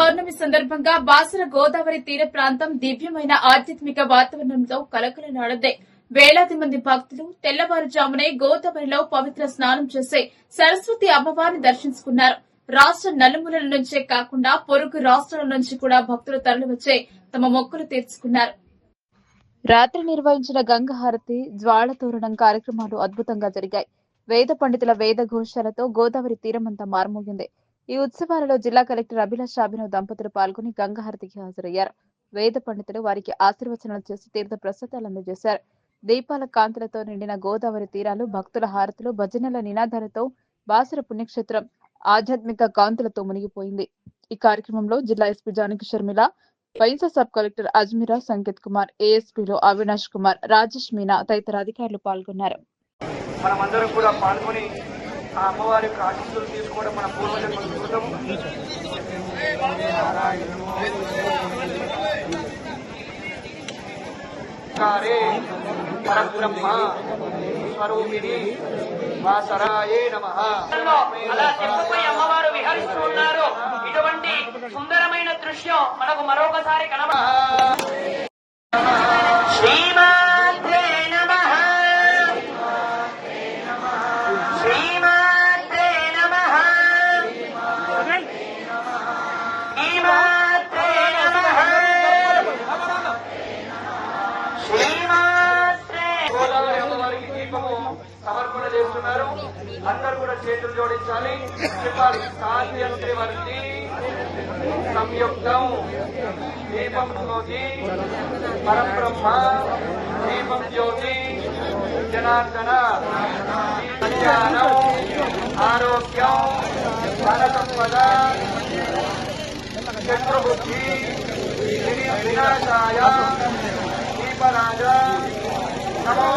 పౌర్ణమి సందర్భంగా బాసర గోదావరి తీర ప్రాంతం దివ్యమైన ఆధ్యాత్మిక వాతావరణంలో కలకలనాడదే వేలాది మంది భక్తులు తెల్లవారుజామునే గోదావరిలో పవిత్ర స్నానం చేసి సరస్వతి అమ్మవారిని దర్శించుకున్నారు. రాష్ట్ర నలుమూలల నుంచే కాకుండా పొరుగు రాష్ట్రాల నుంచి కూడా భక్తులు తరలివచ్చే తమ మొక్కులు తీర్చుకున్నారు. రాత్రి నిర్వహించిన గంగహారతి జ్వాల తోరణం కార్యక్రమాలు అద్భుతంగా జరిగాయి. వేద పండితుల వేద ఘోషాలతో గోదావరి తీరమంతా మారుమోగింది. ఈ ఉత్సవాలలో జిల్లా కలెక్టర్ అభిలాష్ అభినవ్ దంపతులు పాల్గొని గంగహారతికి హాజరయ్యారు. వేద పండితులు వారికి ఆశీర్వచనాలు చేసి తీర్థ ప్రసాదాలు అందజేశారు. దీపాల కాంతులతో నిండిన గోదావరి తీరాలు భక్తుల హారతులు భజనల నినాదాలతో బాసర పుణ్యక్షేత్రం ఆధ్యాత్మిక కాంతులతో మునిగిపోయింది. ఈ కార్యక్రమంలో జిల్లా ఎస్పీ జానకి షర్మిల వైన్స్ సబ్ కలెక్టర్ అజ్మీరా సంకేత్ కుమార్ ఏఎస్పీలో అవినాష్ కుమార్ రాజేష్ మీనా తదితర అధికారులు పాల్గొన్నారు. మనమందరం కూడా పాల్గొని ఆ అమ్మవారి యొక్క ఆశీస్సులు తీసుకోవడం మన పూర్వజన్మ పరబ్రహ్మ స్వరూపిణి వాసరాయే నమ. అలా అమ్మవారు విహరిస్తూ ఉన్నారు. ఇటువంటి సుందరమైన దృశ్యం మనకు మరొకసారి కనబ సమర్పణ చేస్తున్నారు. అందరు కూడా చేతులు జోడించాలి. చెప్పాలి సాధ్యంత్రి వర్తి సంయుక్తం దీపం జ్యోతి పరబ్రహ్మ దీపం జ్యోతి జనార్దన కళ్యాణం ఆరోగ్యం ధన సంపద చంద్రబుద్ధి వినాశాయ దీపరాజ నమో